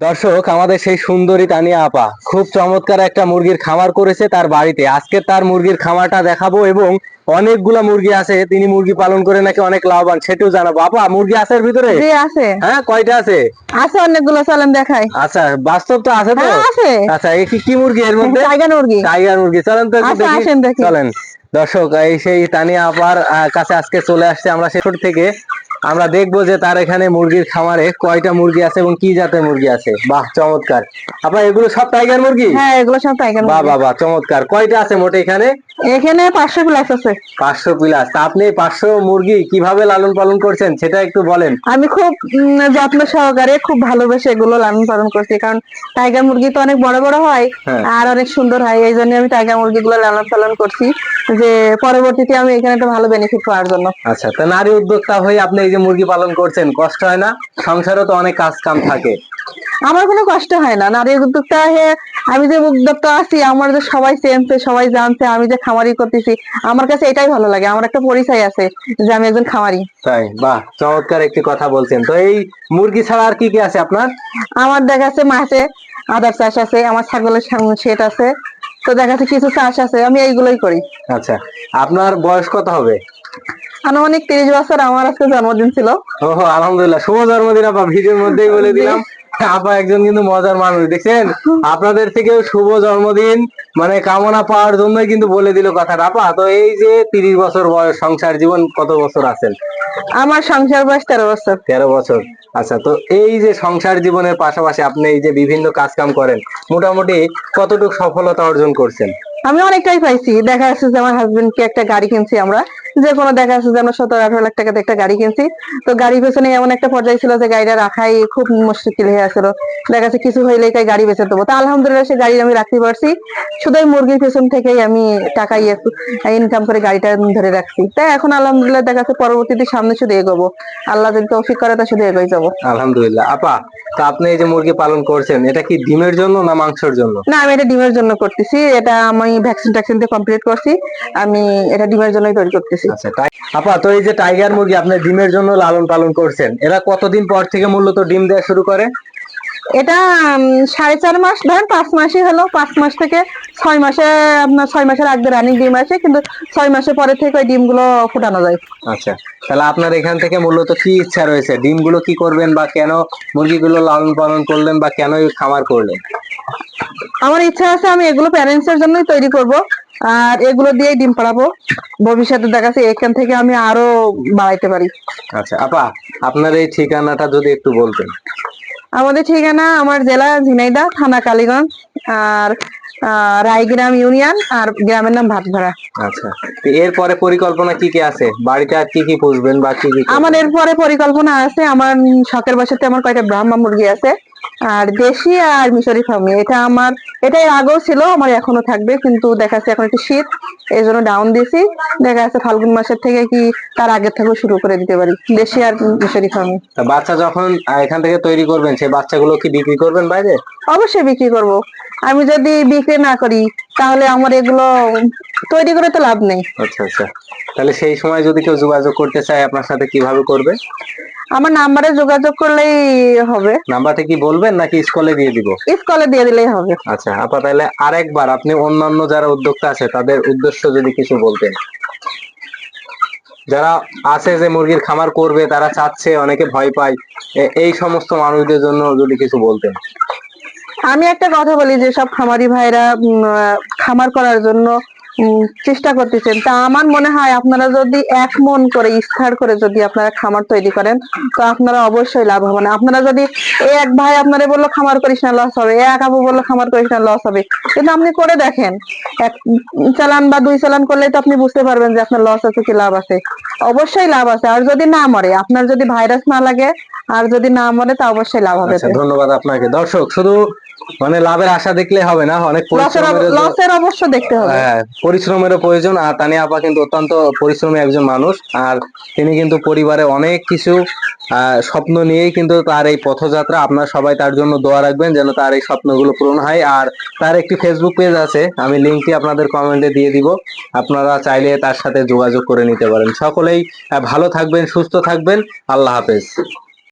দর্শক আমাদের সেই সুন্দরী তানিয়া আপা খুব চমৎকার একটা মুরগির খামার করেছে তার বাড়িতে। আজকে তার মুরগির খামারটা দেখাবো এবং অনেকগুলা মুরগি আছে তিনি মুরগি পালন করে নাকি অনেক লাভবান সেটাও জানাব। আপা মুরগি আছে এর ভিতরে? জি আছে। হ্যাঁ কয়টা আছে? আছে অনেকগুলো চলেন দেখাই। আচ্ছা বাস্তব তো আছে তো? হ্যাঁ আছে। আচ্ছা এই কি কি মুরগি এর মধ্যে? টাইগার মুরগি। টাইগার মুরগি চলেন তো দেখি। চলেন। দর্শক এই সেই তানিয়া আপার কাছে আজকে চলে আসছে আমরা সেসব থেকে। আমরা দেখব যে তার এখানে মুরগির খামারে কয়টা মুরগি আছে এবং কি জাতের মুরগি আছে। বাহ চমৎকার। আপনার এগুলো সব টাইগার মুরগি? হ্যাঁ এগুলো সব টাইগার বাহ বাহ বাহ চমৎকার। কয়টা আছে মোটে এখানে? এখানে পাঁচশো প্লাস আছে। পাঁচশো প্লাস আপনি পাঁচশো মুরগি কীভাবে লালন পালন করছেন সেটা একটু বলেন। আমি খুব যত্ন সহকারে খুব ভালোবেসে এগুলো লালন পালন করছি। কারণ টাইগার মুরগি তো অনেক বড় বড় হয় হ্যাঁ। আর অনেক সুন্দর হয়। এই জন্য আমি টাইগার মুরগিগুলো লালন পালন করছি। যে পরবর্তীতে আমি এখানে একটা ভালো বেনিফিট পাওয়ার জন্য। আচ্ছা তো নারী উদ্যোক্তা হয়ে আপনি এই যে মুরগি পালন করছেন কষ্ট হয় না? সংসারও তো অনেক কাজ কাম থাকে। আমার কোনো কষ্ট হয় না। নারী উদ্যোক্তা হয়ে আমি যে উদ্যোক্তা আছি আমার যে সবাই চেনছে সবাই জানছে আমি যে খামারি করতেছি আমার কাছে এটাই ভালো লাগে। আমার একটা পরিচয় আছে যে আমি একজন খামারি। তাই? বাহ চমৎকার একটি কথা বলছেন। তো এই মুরগি ছাড়া আর কি কি আছে আপনার? আমার দেখা যাচ্ছে মাঠে আদার চাষ আছে আমার ছাগলের শেট আছে তো দেখা যাচ্ছে কিছু চাষ আছে আমি এইগুলোই করি। আচ্ছা আপনার বয়স কত হবে? আনুমানিক তিরিশ বছর আমার আজকে জন্মদিন ছিল। ওহো আলহামদুলিল্লাহ শুভ জন্মদিন আপা ভিডিওর মধ্যেই বলে দিলাম। আপা একজন কিন্তু মজার মানুষ দেখছেন? আপনাদের থেকেও শুভ জন্মদিন মানে কামনা পাওয়ার জন্যই কিন্তু বলে দিল কথাটা আপা। তো এই যে তিরিশ বছর বয়স সংসার জীবন কত বছর আছেন? আমার সংসার বয়স তেরো বছর। তেরো বছর। আচ্ছা তো এই যে সংসার জীবনের পাশাপাশি আপনি এই যে বিভিন্ন কাজ কাম করেন মোটামুটি কতটুকু সফলতা অর্জন করছেন? আমি অনেকটাই পাইছি। দেখা যাচ্ছে যে আমার হাজবেন্ড কে একটা গাড়ি কিনছি আমরা। যে কোনো দেখা যাচ্ছে যে আমরা সতেরো আঠারো লাখ টাকাতে একটা গাড়ি কিনছি। তো গাড়ি পেছনে এমন একটা পর্যায়ে ছিল যে গাড়িটা রাখাই খুব মুশকিল হয়ে আসছিল। দেখা যাচ্ছে কিছু হইলেই তাই গাড়ি বেচে দেবো। তা আলহামদুলিল্লাহ সে গাড়ি আমি রাখতে পারছি। শুধু মুরগির পেছন থেকেই আমি টাকা ইনকাম করে গাড়িটা ধরে রাখছি। তাই এখন আলহামদুলিল্লাহ দেখা যাচ্ছে পরবর্তীতে সামনে শুধু এগোবো। আল্লাহ যদি তৌফিক করে তা শুধু এগোই যাব। আলহামদুলিল্লাহ। আপা তো আপনি এই যে মুরগি পালন করছেন এটা কি ডিমের জন্য না মাংসের জন্য? না আমি এটা ডিমের জন্য করতেছি। এটা আমি ভ্যাকসিন ট্যাকসিন দিয়ে কমপ্লিট করছি। আমি এটা ডিমের জন্যই তৈরি করতেছি। আচ্ছা তাই আপা তো এই যে টাইগার মুরগি আপনি ডিমের জন্য লালন পালন করছেন এরা কতদিন পর থেকে মূলত ডিম দেওয়া শুরু করে? এটা সাড়ে চার মাস ধরেন পাঁচ মাসই হলো পাঁচ মাস থেকে ছয় মাসে আপনার ছয় মাসের আগে রানিং ডিম আসে কিন্তু ছয় মাসের পরে থেকে ওই ডিমগুলো ফুটানো যায়। আচ্ছা তাহলে আপনার এখান থেকে মূলত কি ইচ্ছা রয়েছে? ডিমগুলো কি করবেন বা কেন মুরগিগুলো লালন পালন করলেন বা কেন খামার করলেন? আমার ইচ্ছা আছে আমি এগুলো প্যারেন্টস এর জন্যই তৈরি করব। আর এগুলো দিয়েই ডিম পাড়াবো। ভবিষ্যতে দেখা যাচ্ছে এখান থেকে আমি আরও বাড়াইতে পারি। আচ্ছা আপা আপনার এই ঠিকানাটা যদি একটু বলতেন। আমাদের ঠিকানা আমার জেলা ঝিনাইদা থানা কালীগঞ্জ আর রায়গ্রাম ইউনিয়ন আর গ্রামের নাম ভাটভাড়া আচ্ছা এরপরে পরিকল্পনা কি কি আছে? বাড়িতে আর কি কি পুষবেন বা কি কি? আমার এরপরে পরিকল্পনা আছে আমার শখের বসাতে আমার কয়টা ব্রাহ্মা মুরগি আছে আর দেশি আর মিশরি ফার্মি এটা আমার এটাই আগেও ছিল আমার এখনও থাকবে কিন্তু দেখা যাচ্ছে এখন একটু শীত এই জন্য ডাউন দিয়েছি। দেখা যাচ্ছে ফাল্গুন মাসের থেকে কি তার আগে থেকে শুরু করে দিতে পারি। দেশি আর মিশরি ফার্মে বাচ্চা যখন এখান থেকে তৈরি করবেন সেই বাচ্চাগুলো কি বিক্রি করবেন বাইরে? অবশ্যই বিক্রি করব। আমি যদি বিক্রি না করি তাহলে আমার এগুলো তৈরি করে তো লাভ নেই। আচ্ছা আচ্ছা। তাহলে সেই সময় যদি কেউ যোগাযোগ করতে চায় আপনার সাথে কীভাবে করবে? আমার নাম্বারে যোগাযোগ করলেই হবে। নাম্বারটা কি বলবেন নাকি স্কুলে দিয়ে দিব? স্কলে দিয়ে দিলেই হবে। আচ্ছা আপা তাহলে আরেকবার আপনি অন্যান্য যারা উদ্যোক্তা আছে তাদের উদ্দেশ্য যদি কিছু বলতেন। যারা আছে যে মুরগির খামার করবে তারা চাচ্ছে অনেকে ভয় পায়। এই সমস্ত মানুষদের জন্য যদি কিছু বলতেন। আমি একটা কথা বলি যে সব খামারি ভাইরা খামার করার জন্য চেষ্টা করতেছেন। তা আমার মনে হয় আপনারা যদি এক মন করে ইস্তার করে যদি আপনারা খামার তৈরি করেন, তো আপনারা অবশ্যই লাভ হবেন আপনারা যদি এক ভাই আপনারা বলল, খামার করিস না, লস হবে। এক আপু বলল, খামার করিস না, লস হবে। কিন্তু আপনি করে দেখেন, এক চালান বা দুই চালান করলেই তো আপনি বুঝতে পারবেন যে আপনার লস আছে কি লাভ আছে। অবশ্যই লাভ আছে। আর যদি না মরে, আপনার যদি ভাইরাস না লাগে আর যদি না মরে তা অবশ্যই লাভ হবে আচ্ছা ধন্যবাদ আপনাকে। দর্শক শুধু মানে লাভের আশা দেখলে হবে না অনেক লসের পরিশ্রমের অবশ্য দেখতে হবে। হ্যাঁ পরিশ্রমেরও প্রয়োজন। আর তানিয়া আপা কিন্তু অত্যন্ত পরিশ্রমী একজন মানুষ। আর তিনি কিন্তু পরিবারে অনেক কিছু স্বপ্ন নিয়েই কিন্তু তার এই পথযাত্রা। আপনারা সবাই তার জন্য দোয়া রাখবেন যেন তার এই স্বপ্নগুলো পূরণ হয়। আর তার একটি ফেসবুক পেজ আছে আমি লিঙ্কটি আপনাদের কমেন্টে দিয়ে দিব। আপনারা চাইলে তার সাথে যোগাযোগ করে নিতে পারেন। সকলেই ভালো থাকবেন সুস্থ থাকবেন। আল্লাহ হাফেজ।